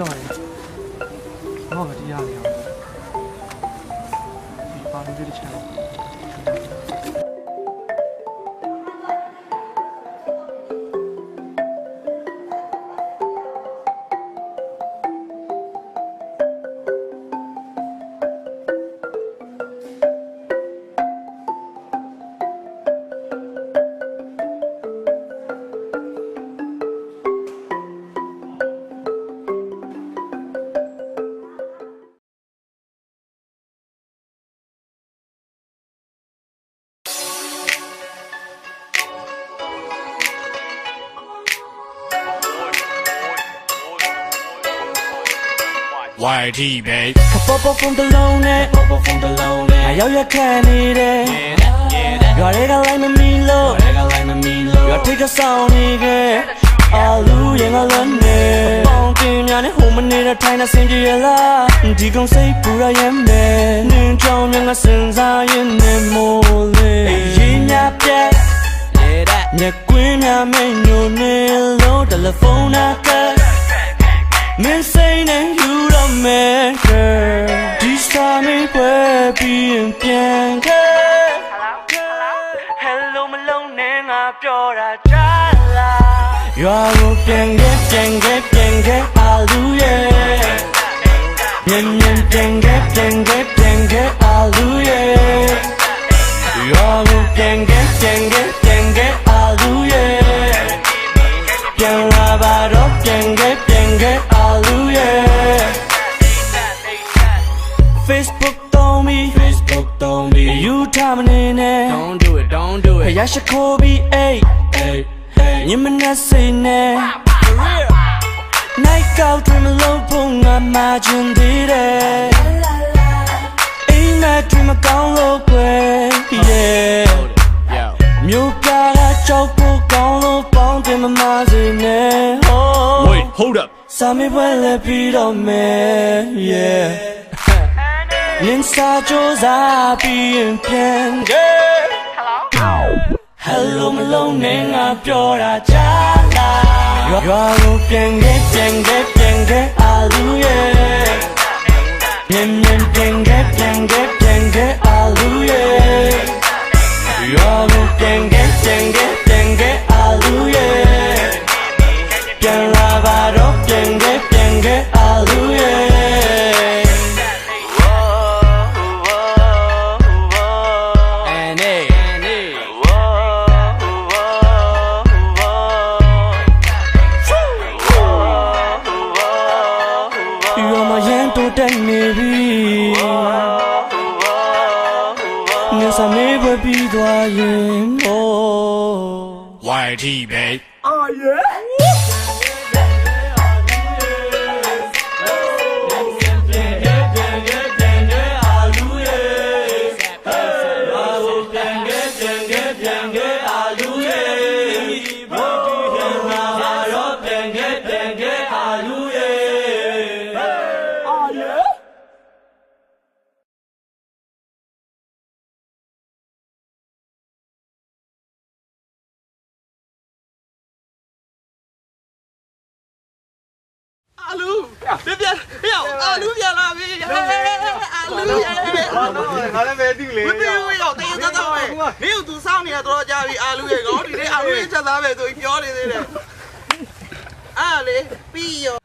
ရောက်တယ်။တော့မတရားလေအောင်။ဒီပါလေးတစ်ချက် YT babe ခပေါ်ပေါ်ဖုန်းတစ်လုံးနဲ့ပေါ်ပေါ်ဖုန်းတစ်လုံးနဲ့အရောက်ရခံနေတယ်ရွာတွေကလိုက်မမီလို့ရွာတွေကလိုက်မမီလို့ရွာထိတ်ကဆောင်နေခဲ့အာလူရင်ကလည်းနေပေါင်းတင်များနဲ့ဟိုမနေတဲ့ထိုင်နေစင်ကြရလားဒီကောင်စိတ်ပူရရဲ့မဲနင်းချောင်းများကစင်စားရင်နေမိုးလေအေးရင်များပြက်နေတဲ့မြက်ကွင်းများမိန်ညိုနေလို့တယ်လီဖုန်းနာကမင်းစိတ်နဲ့ယူ ပြောတာကြားလားရွာကိုပြန်ခဲ့ပြန်ခဲ့ပြန်ခဲ့အာလူရဲ့မြန်မြန်ပြန်ခဲ့ပြန်ခဲ့ပြန်ခဲ့အာလူရဲ့ရွာကိုပြန်ခဲ့ပြန်ခဲ့ပြန်ခဲ့အာလူရဲ့ပြန်လာပါတော့ပြန်ခဲ့ပြန်ခဲ့အာလူရဲ့ you ထားမနေနဲ့ Don't do it, don't do ဖ it. ယားရှိခိုးပြီးအိတ်အိတ်ညမနဲ့စိတ်နဲ့ Night out တွင်မလုံးဖို့ငါမှချင်သေးတယ်အိမ်မက်တွင်မကောင်းလို့ကွယ် yeah Yo. မြို့ပြကကြောက်ဖို့ကောင်းလို့ပေါင်းတင်မမစေနဲ့ oh Wait hold up စာမေးပွဲလည်းပြီးတော့မယ် yeah လင်းစာကြိုးစားပြီးရင်ပြန်ခဲ့ Hello မလုံးနဲ့ငါပြောတာကြားလားရွာကိုပြန်ခဲ့ပြန်ခဲ့ပြန်ခဲ့အာလူရဲ့မြန်မြန်ပြန်ခဲ့ပြန်ခဲ့ပြန်ခဲ့အာလူရဲ့ရွာကိုပြန်ခဲ့ပြန်ခဲ့ပြန်ခဲ့အာလူရဲ့ပြန်လာပါတော့ပြန်ခဲ့ပြန်ခဲ့အာလူရဲ့ ရွာမှာရန်တိုးတက်နေပြီငါစမေးပွဲပြီးသွားရင် oh YT babe အာလူ ပြပြဟေ့အာလူပြန်လာပြီအာလူရဲ့ငါလည်းပဲသိလေမသိဘူးရောက်တေးသားသားပဲမင်းတို့သူစောင်းနေတာတော့ကြာပြီအာလူရဲ့ကောဒီနေ့အာလူရဲ့ချက်သားပဲဆိုပြီးပြောနေသေးတယ်အာလေပြီးရော